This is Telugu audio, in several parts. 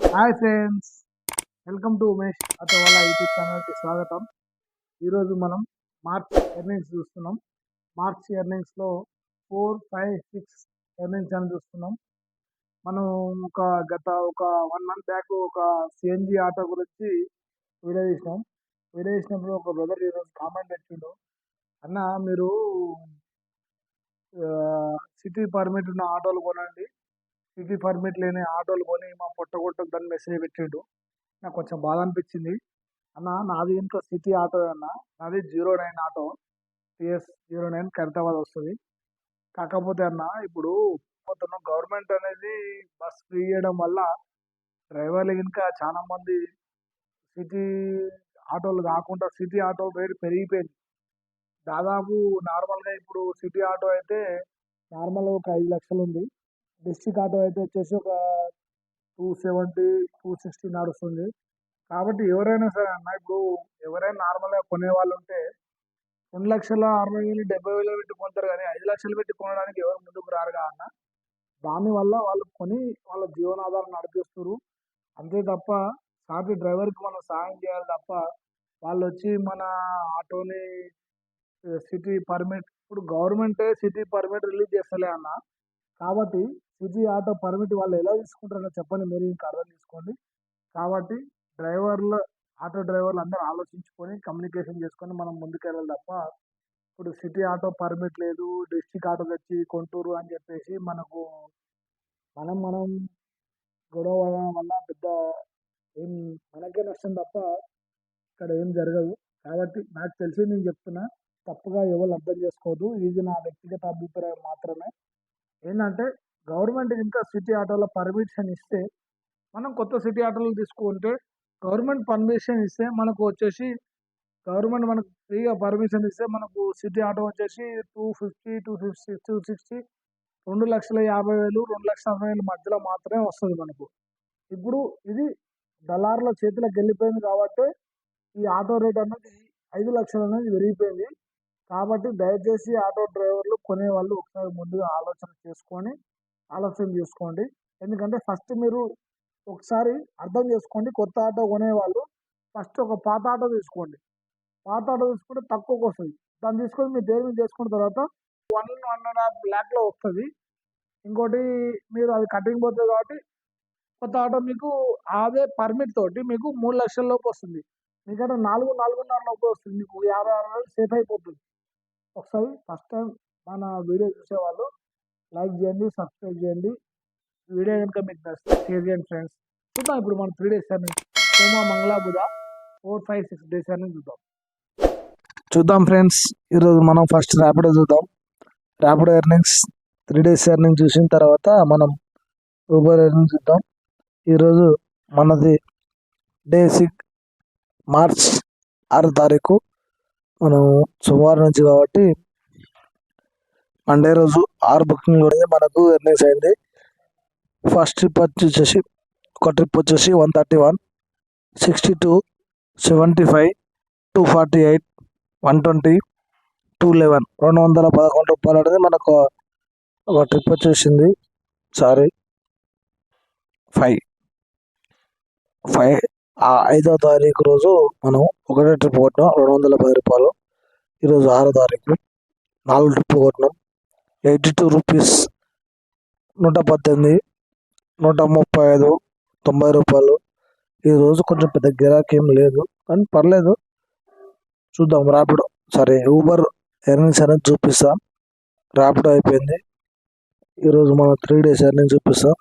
Hi friends welcome to Umesh అతో వాళ్ళ యూట్యూబ్ ఛానల్కి స్వాగతం. ఈరోజు మనం మార్చ్ ఎర్నింగ్స్ చూస్తున్నాం. మార్చ్ ఎర్నింగ్స్లో ఫోర్ ఫైవ్ సిక్స్ ఎర్నింగ్స్ అని చూస్తున్నాం. మనం ఒక గత ఒక వన్ మంత్ బ్యాక్ ఒక సిఎన్జి ఆటో గురించి వీడియో చేసినాం వీడియో చేసినప్పుడు ఒక బ్రదర్ ఈరోజు కామెంట్ పెట్టిండు. అన్న మీరు సిటీ పర్మిట్ ఉన్న ఆటోలు కొనండి. సిటీ పర్మిట్ లేని ఆటోలు కొని మా పొట్టగొట్టొద్దని మెసేజ్ పెట్టిండు. నాకు కొంచెం బాధ అనిపించింది. అన్న నాది ఇంట్లో సిటీ ఆటో అన్న. నాది zero nine auto. TS zero nine Khairatabad వస్తుంది. కాకపోతే అన్న ఇప్పుడు మొత్తం గవర్నమెంట్ అనేది బస్ ఫ్రీ చేయడం వల్ల డ్రైవర్లు ఇంకా చాలా మంది సిటీ ఆటోలు కాకుండా సిటీ ఆటో రేటు పెరిగిపోయింది. దాదాపు నార్మల్గా ఇప్పుడు సిటీ ఆటో అయితే నార్మల్ ఒక ఐదు లక్షలు ఉంది డిస్ట్రిక్ట్ ఆటో అయితే వచ్చేసి ఒక టూ సెవెంటీ టూ సిక్స్టీ నడుస్తుంది. కాబట్టి ఎవరైనా సరే అన్న ఇప్పుడు ఎవరైనా నార్మల్గా కొనే వాళ్ళు ఉంటే రెండు లక్షల అరవై వేలు డెబ్బై వేలు పెట్టి కొంటారు కానీ ఐదు లక్షలు పెట్టి కొనడానికి ఎవరు ముందుకు రారు కదా అన్న దానివల్ల వాళ్ళు కొని వాళ్ళ జీవనాధారం నడిపిస్తారు. అంతే తప్ప సాటి డ్రైవర్కి మనం సాయం చేయాలి తప్ప వాళ్ళు వచ్చి మన ఆటోని సిటీ పర్మిట్ ఇప్పుడు గవర్నమెంటే సిటీ పర్మిట్ రిలీజ్ చేస్తలే అన్న. కాబట్టి సిటీ ఆటో పర్మిట్ వాళ్ళు ఎలా తీసుకుంటారో చెప్పండి. మీరు ఇంకా అర్థం తీసుకోండి కాబట్టి డ్రైవర్లు ఆటో డ్రైవర్లు అందరూ ఆలోచించుకొని కమ్యూనికేషన్ చేసుకొని మనం ముందుకెళ్ళాలి తప్ప ఇప్పుడు సిటీ ఆటో పర్మిట్ లేదు డిస్ట్రిక్ట్ ఆటో తెచ్చి కొంటూరు అని చెప్పేసి మనకు మనం మనం గొడవ వల్ల పెద్ద ఏం మనకే నష్టం తప్ప ఇక్కడ ఏం జరగదు. కాబట్టి నాకు తెలిసి నేను చెప్తున్నా తప్పుగా ఎవరు అర్థం చేసుకోవద్దు. ఇది నా వ్యక్తిగత అభిప్రాయం మాత్రమే. ఏంటంటే గవర్నమెంట్ ఇంకా సిటీ ఆటోలో పర్మిషన్ ఇస్తే మనం కొత్త సిటీ ఆటోలు తీసుకుంటే గవర్నమెంట్ పర్మిషన్ ఇస్తే మనకు వచ్చేసి గవర్నమెంట్ మనకు ఫ్రీగా పర్మిషన్ ఇస్తే మనకు సిటీ ఆటో వచ్చేసి two fifty two fifty two sixty రెండు లక్షల యాభై వేలు రెండు లక్షల అరవై వేలు మధ్యలో మాత్రమే వస్తుంది మనకు. ఇప్పుడు ఇది దళారుల చేతిలోకి వెళ్ళిపోయింది కాబట్టి ఈ ఆటో రేట్ అనేది ఐదు లక్షలు అనేది పెరిగిపోయింది. కాబట్టి దయచేసి ఆటో డ్రైవర్లు కొనేవాళ్ళు ఒకసారి ముందుగా ఆలోచన చేసుకొని ఆలస్యం చేసుకోండి. ఎందుకంటే ఫస్ట్ మీరు ఒకసారి అర్థం చేసుకోండి. కొత్త ఆటో కొనేవాళ్ళు ఫస్ట్ ఒక పాత ఆటో తీసుకోండి. పాత ఆటో తీసుకుంటే తక్కువకి వస్తుంది. దాన్ని తీసుకొని మీరు దేని మీద చేసుకున్న తర్వాత వన్ వన్ అండ్ హాఫ్ ల్యాక్లో వస్తుంది. ఇంకోటి మీరు అది కటింగ్ పోతుంది కాబట్టి కొత్త ఆటో మీకు అదే పర్మిట్ తోటి మీకు మూడు లక్షల లోపు వస్తుంది. మీకంటే నాలుగు నాలుగున్నర లోపు వస్తుంది. మీకు యాభై ఆరు వేలు సేఫ్ అయిపోతుంది. ఒకసారి ఫస్ట్ టైం మన వీడియో చూసేవాళ్ళు లైక్ చేయండి సబ్స్క్రైబ్ చేయండి. వీడియో కనుక మీకు నచ్చితే షేర్ చేయండి ఫ్రెండ్స్. చూద్దాం ఇప్పుడు మనం త్రీ డేస్ అని సోమ మంగళ బుధ ఫోర్ ఫైవ్ సిక్స్ డేస్ అని చూద్దాం. చూద్దాం ఫ్రెండ్స్. ఈరోజు మనం ఫస్ట్ ర్యాపిడో చూద్దాం. Rapido earnings three days earning చూసిన తర్వాత మనం ఊబర్ ఎర్నింగ్ చూద్దాం. ఈరోజు మనది డే సిక్ మార్చ్ ఆరు తారీఖు. మనం సోమవారం నుంచి కాబట్టి మండే రోజు ఆరు బుకింగ్ కూడా మనకు ఎర్నింగ్స్ అయింది. ఫస్ట్ ట్రిప్ వచ్చేసి ఒక ట్రిప్ వచ్చేసి one thirty one sixty two seventy five two forty eight one twenty two eleven రెండు వందల పదకొండు రూపాయలు అనేది మనకు ఒక ట్రిప్ వచ్చేసింది. సారీ ఫైవ్ ఫైవ్ ఐదో తారీఖు రోజు మనం ఒకటే ట్రిప్ కొట్టినాం. రెండు వందల పది రూపాయలు. ఈరోజు ఆరో తారీఖు. నాలుగు ట్రిప్లు కొట్టినాం. ఎయిటీ టూ రూపీస్ నూట పద్దెనిమిది నూట ముప్పై ఐదు తొంభై రూపాయలు. ఈరోజు కొంచెం పెద్ద గిరాకీ ఏం లేదు కానీ పర్లేదు. చూద్దాం ర్యాపిడో సరే ఊబర్ ఎర్నింగ్స్ అనేది చూపిస్తాం. ర్యాపిడో అయిపోయింది. ఈరోజు మనం త్రీ డేస్ ఎర్నింగ్ చూపిస్తాం.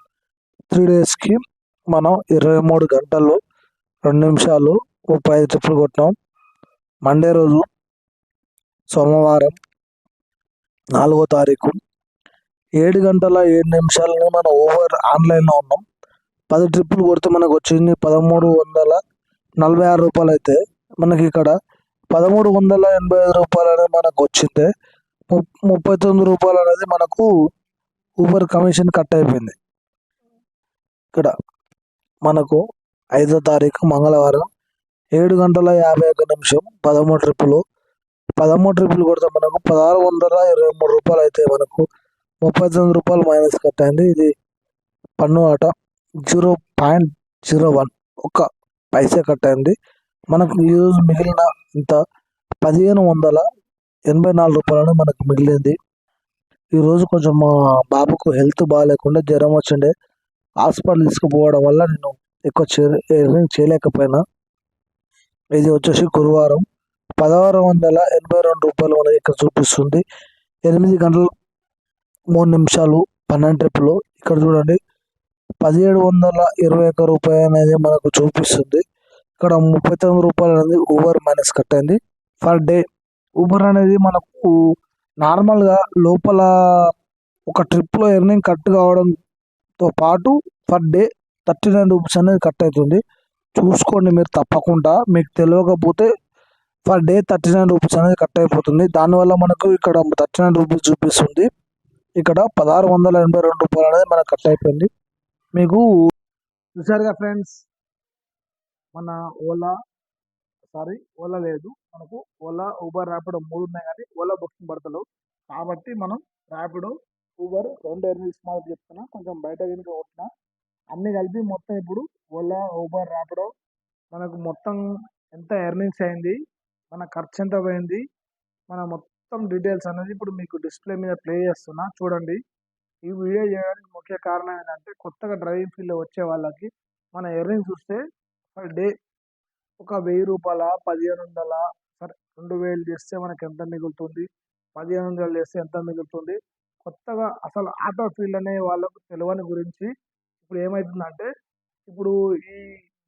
త్రీ డేస్కి మనం ఇరవై మూడు గంటల్లో రెండు నిమిషాలు ముప్పై ఐదు ట్రిప్పులు కొట్టినాం. మండే రోజు సోమవారం నాలుగో తారీఖు ఏడు గంటల ఏడు నిమిషాలని మనం ఓవర్ ఆన్లైన్లో ఉన్నాం. పది ట్రిప్పులు కొడితే మనకు వచ్చింది పదమూడు వందల నలభై ఆరు రూపాయలు అయితే మనకి ఇక్కడ పదమూడు వందల ఎనభై ఐదు రూపాయలు అనేది మనకు వచ్చింది. ముప్పై తొమ్మిది రూపాయలు అనేది మనకు ఊబర్ కమిషన్ కట్ అయిపోయింది. ఇక్కడ మనకు ఐదో తారీఖు మంగళవారం ఏడు గంటల యాభై ఒక నిమిషం పదమూడు ట్రిప్పులు పదమూడు ట్రిప్పులు కొడితే మనకు పదహారు వందల ఇరవై మూడు రూపాయలు అయితే మనకు ముప్పై తొమ్మిది రూపాయలు మైనస్ కట్ అయింది ఇది పన్ను ఆట. జీరో పాయింట్ జీరో వన్ ఒక పైసా కట్ అయింది మనకు ఈరోజు మిగిలిన ఇంత పదిహేను వందల ఎనభై నాలుగు రూపాయలను మనకు మిగిలింది. ఈరోజు కొంచెం మా బాబుకు హెల్త్ బాగాలేకుండా జ్వరం వచ్చిండే. హాస్పిటల్ తీసుకుపోవడం వల్ల నేను ఎక్కువ చే చేయలేకపోయినా. ఇది వచ్చేసి గురువారం. పదహారు వందల ఎనభై రెండు రూపాయలు మనకి ఇక్కడ చూపిస్తుంది. ఎనిమిది గంటల మూడు నిమిషాలు పన్నెండు ట్రిప్పులు. ఇక్కడ చూడండి పదిహేడు వందల ఇరవై ఒక్క రూపాయలు అనేది మనకు చూపిస్తుంది. ఇక్కడ ముప్పై తొమ్మిది రూపాయలు అనేది ఊబర్ మైనస్ కట్ అయింది. పర్ డే ఊబర్ అనేది మనకు నార్మల్గా లోపల ఒక ట్రిప్లో ఎర్నింగ్ కట్ కావడంతో పాటు per day thirty nine rupees అనేది కట్ అవుతుంది. చూసుకోండి మీరు తప్పకుండా. మీకు తెలియకపోతే per day thirty nine rupees అనేది కట్ అయిపోతుంది. దానివల్ల మనకు ఇక్కడ థర్టీ నైన్ రూపీస్ చూపిస్తుంది. ఇక్కడ పదహారు వందల ఎనభై రెండు రూపాయలు అనేది మనకు కట్ అయిపోయింది. మీకు చూసారుగా ఫ్రెండ్స్ మన ఓలా సారీ ఓలా లేదు. మనకు ఓలా ఊబర్ ర్యాపిడో మూడు ఉన్నాయి కానీ ఓలా బుకింగ్ పడతలేవు. కాబట్టి మనం ర్యాపిడో ఊబర్ రెండు ఎర్నింగ్స్ మాత్రం చెప్తున్నా. కొంచెం బయట దీనికి కొట్టినా. అన్ని కలిపి మొత్తం ఇప్పుడు ఓలా ఊబర్ ర్యాపిడో మనకు మొత్తం ఎంత ఎర్నింగ్స్ అయింది? మన ఖర్చు ఎంత పోయింది? మన మొత్తం డీటెయిల్స్ అనేది ఇప్పుడు మీకు డిస్ప్లే మీద ప్లే చేస్తున్నా చూడండి. ఈ వీడియో చేయడానికి ముఖ్య కారణం ఏంటంటే కొత్తగా డ్రైవింగ్ ఫీల్డ్లో వచ్చే వాళ్ళకి మన ఎర్నింగ్ చూస్తే పర్ డే ఒక వెయ్యి రూపాయల పదిహేను వందల సరే రెండు వేలు చేస్తే మనకి ఎంత మిగులుతుంది? పదిహేను వందలు చేస్తే ఎంత మిగులుతుంది? కొత్తగా అసలు ఆటో ఫీల్డ్ అనే వాళ్ళకు తెలియని గురించి ఇప్పుడు ఏమవుతుందంటే ఇప్పుడు ఈ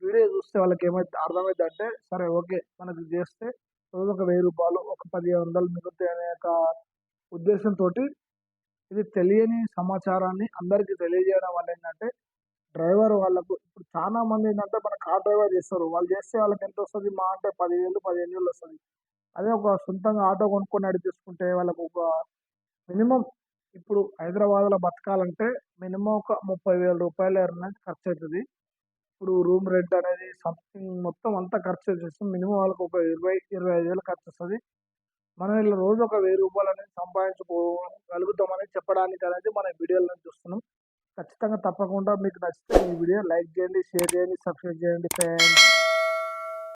వీడియో చూస్తే వాళ్ళకి ఏమైతే అర్థమవుతుందంటే సరే ఓకే మనకి చేస్తే రోజు ఒక వెయ్యి రూపాయలు ఒక పదిహేను వందలు మిగులుతాయి అనే ఒక ఉద్దేశంతో ఇది తెలియని సమాచారాన్ని అందరికీ తెలియజేయడం వల్ల ఏంటంటే డ్రైవర్ వాళ్ళకు ఇప్పుడు చాలా మంది ఏంటంటే మన కార్ డ్రైవర్ చేస్తారు. వాళ్ళు చేస్తే వాళ్ళకి ఎంత వస్తుంది? మా అంటే పదివేలు పదిహేను వేలు వస్తుంది. అదే ఒక సొంతంగా ఆటో కొనుక్కొని నడిపించుకుంటే వాళ్ళకు ఒక మినిమం ఇప్పుడు హైదరాబాద్లో బతకాలంటే మినిమం ఒక ముప్పై వేల రూపాయలు అనేది ఖర్చు అవుతుంది ఇప్పుడు రూమ్ రెంట్ అనేది సంథింగ్ మొత్తం అంతా ఖర్చు చేస్తాం మినిమం వాళ్ళకి ఒక ఇరవై ఇరవై ఐదు వేలు ఖర్చు వస్తుంది. మనం ఇలా రోజు ఒక వెయ్యి రూపాయలు అనేది సంపాదించుకోగలుగుతామని చెప్పడానికి అనేది మన వీడియోలో చూస్తున్నాం. ఖచ్చితంగా తప్పకుండా మీకు నచ్చితే ఈ వీడియో లైక్ చేయండి షేర్ చేయండి సబ్స్క్రైబ్ చేయండి. ఫ్రెండ్స్